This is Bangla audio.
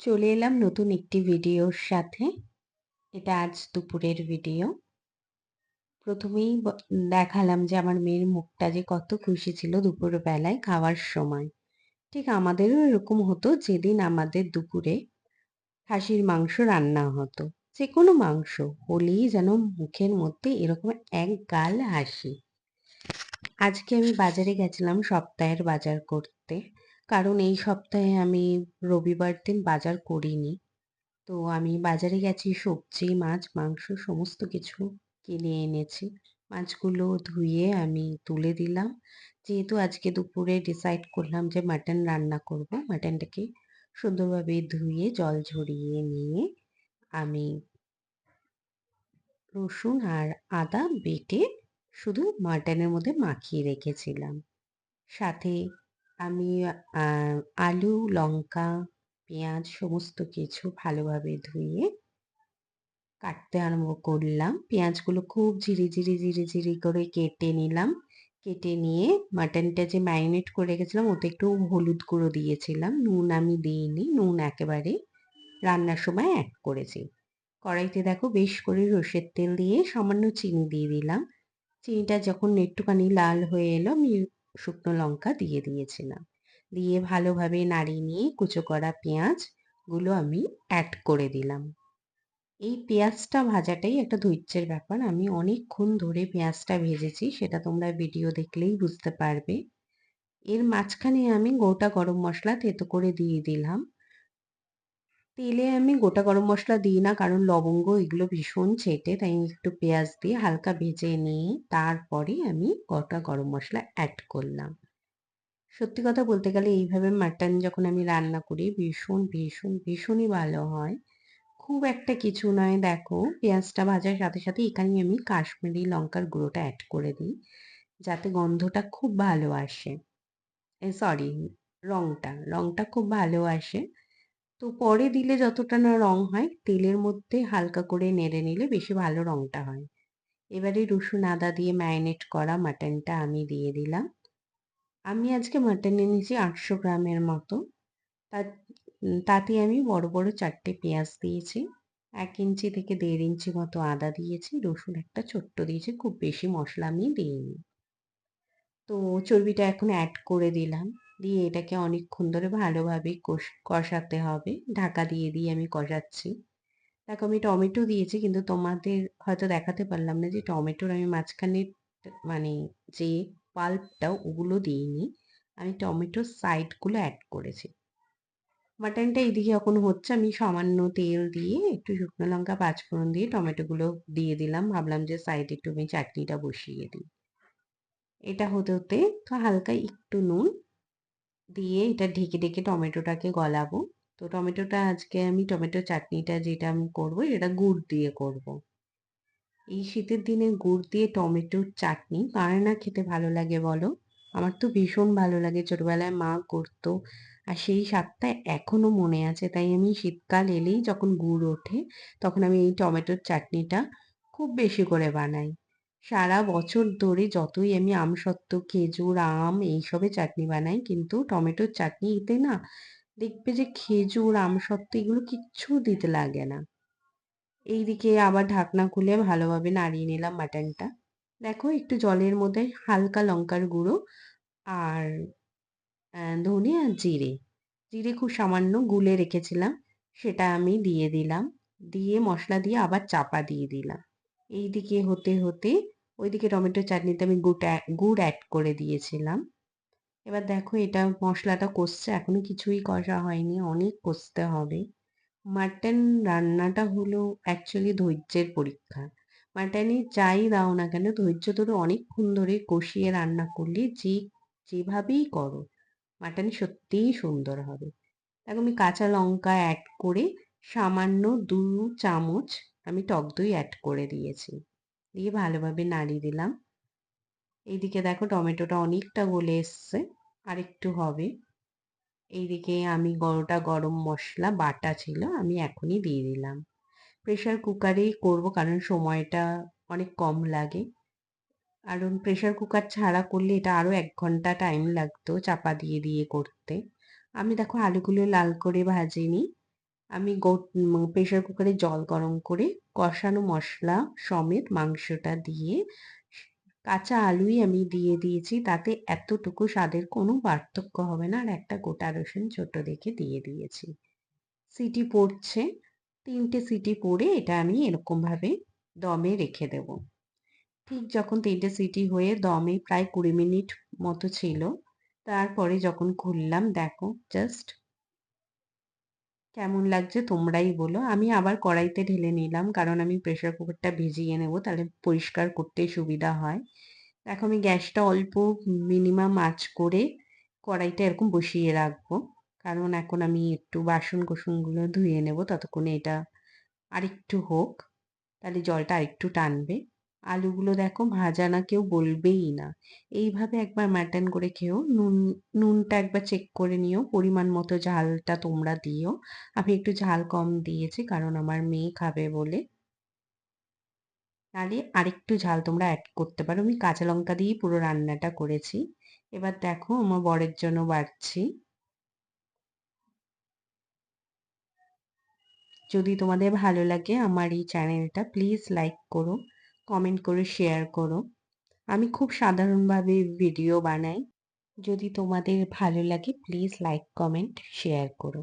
চলে এলাম নতুন একটি ভিডিওর সাথে। এটা আজ দুপুরের ভিডিও। প্রথমেই দেখালাম যে আমার মেয়ের মুখটা যে কত খুশি ছিল দুপুর বেলায় খাওয়ার সময়। ঠিক আমাদেরও এরকম হতো যেদিন আমাদের দুপুরে খাসির মাংস রান্না হতো। যে কোনো মাংস হলেই যেন মুখের মধ্যে এরকম এক গাল হাসি। আজকে আমি বাজারে গেছিলাম সপ্তাহের বাজার করতে। কারণ এই সপ্তাহে আমি রবিবার দিন বাজার করিনি। তো আমি বাজারে গেছি, সবজি, মাছ, মাংস, সমস্ত কিছু কিনে এনেছি। মাছগুলো ধুয়ে আমি তুলে দিলাম। যেহেতু আজকে দুপুরে ডিসাইড করলাম যে মাটন রান্না করব মাটনটাকে সুন্দরভাবে ধুয়ে, জল ঝরিয়ে নিয়ে আমি রসুন আর আদা বেটে শুধু মাটনের মধ্যে মাখিয়ে রেখেছিলাম। সাথে আমি আলু, লঙ্কা, পেঁয়াজ সমস্ত কিছু ভালোভাবে ধুয়ে কাটতে আরম্ভ করলাম। পেঁয়াজগুলো খুব ঝিরি ঝিরি ঝিরি ঝিরি করে কেটে নিলাম। কেটে নিয়ে মাটনটা যে ম্যারিনেট করে রেখেছিলাম ওতে একটু হলুদ গুঁড়ো দিয়েছিলাম। নুন আমি দিইনি, নুন একেবারে রান্নার সময় অ্যাড করেছি। কড়াইতে দেখো বেশ করে রসের তেল দিয়ে সামান্য চিনি দিয়ে দিলাম। চিনিটা যখন একটুখানি লাল হয়ে এলো আমি শুকনো লঙ্কা দিয়ে দিয়েছিলাম। দিয়ে ভালোভাবে নাড়িয়ে নিয়ে কুচো করা পেঁয়াজগুলো আমি অ্যাড করে দিলাম। এই পেঁয়াজটা ভাজাটাই একটা ধৈর্যের ব্যাপার। আমি অনেকক্ষণ ধরে পেঁয়াজটা ভেজেছি, সেটা তোমরা ভিডিও দেখলেই বুঝতে পারবে। এর মাঝখানে আমি গোটা গরম মশলা থেতো করে দিয়ে দিলাম। তেলে আমি গোটা গরম মশলা দিই না, কারণ লবঙ্গ এগুলো ভীষণ ছেটে তাই একটু পেঁয়াজ দিয়ে হালকা ভেজে নিয়ে তারপরে আমি গোটা গরম মশলা অ্যাড করলাম। সত্যি কথা বলতে গেলে এইভাবে মাটন যখন আমি রান্না করি ভীষণ ভীষণ, ভীষণই ভালো হয়। খুব একটা কিছু নয়, দেখো, পেঁয়াজটা ভাজার সাথে সাথে এখানে আমি কাশ্মীরি লঙ্কার গুঁড়োটা অ্যাড করে দিই, যাতে গন্ধটা খুব ভালো আসে। সরি রংটা রংটা খুব ভালো আসে। তো পরে দিলে যতটা না রং হয়, তেলের মধ্যে হালকা করে নেড়ে নিলে বেশি ভালো রংটা হয়। এবারে রসুন, আদা দিয়ে ম্যারিনেট করা মাটনটা আমি দিয়ে দিলাম। আমি আজকে মাটন এনেছি আটশো গ্রামের মতো। তাতে আমি বড় বড় চারটে পেঁয়াজ দিয়েছি। এক ইঞ্চি থেকে দেড় ইঞ্চি মতো আদা দিয়েছি। রসুন একটা ছোট্ট দিয়েছি। খুব বেশি মশলা আমি দিইনি। তো চর্বিটা এখন অ্যাড করে দিলাম। দিয়ে এটাকে অনেকক্ষণ ধরে ভালোভাবে কষাতে হবে। ঢাকা দিয়ে দিয়ে আমি কষাচ্ছি। দেখো আমি টমেটো দিয়েছি, কিন্তু তোমাদের হয়তো দেখাতে পারলাম না যে টমেটোর আমি মাঝখানে মানে যে পাল্পটা ওগুলো দিইনি। আমি টমেটোর সাইডগুলো অ্যাড করেছি। মাটনটা এইদিকে যখন হচ্ছে আমি সামান্য তেল দিয়ে একটু শুকনো লঙ্কা, পাঁচফোড়ন দিয়ে টমেটোগুলো দিয়ে দিলাম। ভাবলাম যে সাইডে একটু আমি চাটনিটা বসিয়ে দিই। এটা হতে হতে হালকা একটু নুন দিয়ে এটা ঢেকে ঢেকে টমেটোটাকে গলাবো। তো টমেটোটা আজকে আমি টমেটো চাটনিটা যেটা আমি করব এটা গুড় দিয়ে করব। এই শীতের দিনে গুড় দিয়ে টমেটোর চাটনি কার না খেতে ভালো লাগে বলো? আমার তো ভীষণ ভালো লাগে। ছোটবেলায় মা করতো আর সেই স্বাদটা এখনও মনে আছে। তাই আমি শীতকাল এলেই যখন গুড় ওঠে তখন আমি এই টমেটোর চাটনিটা খুব বেশি করে বানাই। সারা বছর ধরে যতই আমি আমসত্ত্ব, খেজুর, আম এইসবে চাটনি বানাই, কিন্তু টমেটোর চাটনিতে না দেখবে যে খেজুর, আমসত্ত্ব এগুলো কিচ্ছু দিতে লাগে না। এইদিকে আবার ঢাকনা খুলে ভালোভাবে নাড়িয়ে নিলাম মাটনটা। দেখো একটু জলের মধ্যে হালকা লঙ্কার গুঁড়ো আর ধনে আর জিরে। জিরে খুব সামান্য গুলে রেখেছিলাম, সেটা আমি দিয়ে দিলাম। দিয়ে মশলা দিয়ে আবার চাপা দিয়ে দিলাম। এই দিকে হতে হতে ওইদিকে টমেটো চাটনিতে আমি গুড় গুড় অ্যাড করে দিয়েছিলাম। এবার দেখো এটা মশলাটা কষছে, এখনও কিছুই কষা হয়নি, অনেক কষতে হবে। মাটন রান্নাটা হলো অ্যাকচুয়ালি ধৈর্যের পরীক্ষা। মাটনে যাই দাও না কেন, ধৈর্য ধরে অনেকক্ষণ ধরে কষিয়ে রান্না করলে যে, যেভাবেই করো, মাটন সত্যিই সুন্দর হবে। দেখো আমি কাঁচা লঙ্কা অ্যাড করে সামান্য দু চামচ আমি টক দই অ্যাড করে দিয়েছি। দিয়ে ভালোভাবে নাড়িয়ে দিলাম। এইদিকে দেখো টমেটোটা অনেকটা গলে এসছে আর একটু হবে। এইদিকে আমি গরোটা গরম মশলা, বাটা ছিল, আমি এখনই দিয়ে দিলাম। প্রেশার কুকারেই করব কারণ সময়টা অনেক কম লাগে। কারণ প্রেশার কুকার ছাড়া করলে এটা আরও এক ঘণ্টা টাইম লাগতো চাপা দিয়ে দিয়ে করতে। আমি দেখো আলুগুলো লাল করে ভাজিনি। আমি প্রেশার কুকারে জল গরম করে কষানো মশলা সমেত মাংসটা দিয়ে কাঁচা আলুই আমি দিয়ে দিয়েছি। তাতে এতটুকু স্বাদের কোনো পার্থক্য হবে না। আর একটা গোটা রসুন ছোট দেখে দিয়ে দিয়েছি। সিটি পড়ছে। তিনটে সিটি পড়ে এটা আমি এরকমভাবে দমে রেখে দেব। ঠিক যখন তিনটে সিটি হয়ে দমে প্রায় কুড়ি মিনিট মতো ছিল, তারপরে যখন খুললাম, দেখো জাস্ট কেমন লাগছে তোমরাই বলো। আমি আবার কড়াইতে ঢেলে নিলাম, কারণ আমি প্রেশার কুকারটা ভিজিয়ে নেব, তাহলে পরিষ্কার করতে সুবিধা হয়। দেখো আমি গ্যাসটা অল্প মিনিমাম আঁচ করে কড়াইটা এরকম বসিয়ে রাখব, কারণ এখন আমি একটু বাসন কোসনগুলো ধুয়ে নেব, ততক্ষণে এটা আরেকটু হোক, তাহলে জলটা আরেকটু টানবে। আলুগুলো দেখো ভাজা না, কেউ বলবেই না। এইভাবে একবার মাটন করে খেও নুন, নুনটা একবার চেক করে নিও, পরিমাণ মতো ঝালটা তোমরা দিও। আমি একটু ঝাল কম দিয়েছি, কারণ আমার মেয়ে খাবে বলে। নাহলে আরেকটু ঝাল তোমরা অ্যাড করতে পারো। আমি কাঁচা লঙ্কা দিয়েই পুরো রান্নাটা করেছি। এবার দেখো আমার বরের জন্য বাড়ছি। যদি তোমাদের ভালো লাগে আমার এই চ্যানেলটা প্লিজ লাইক করো। কমেন্ট করে শেয়ার করো। আমি খুব সাধারণভাবে ভিডিও বানাই। যদি তোমাদের ভালো লাগে প্লিজ লাইক কমেন্ট শেয়ার করো।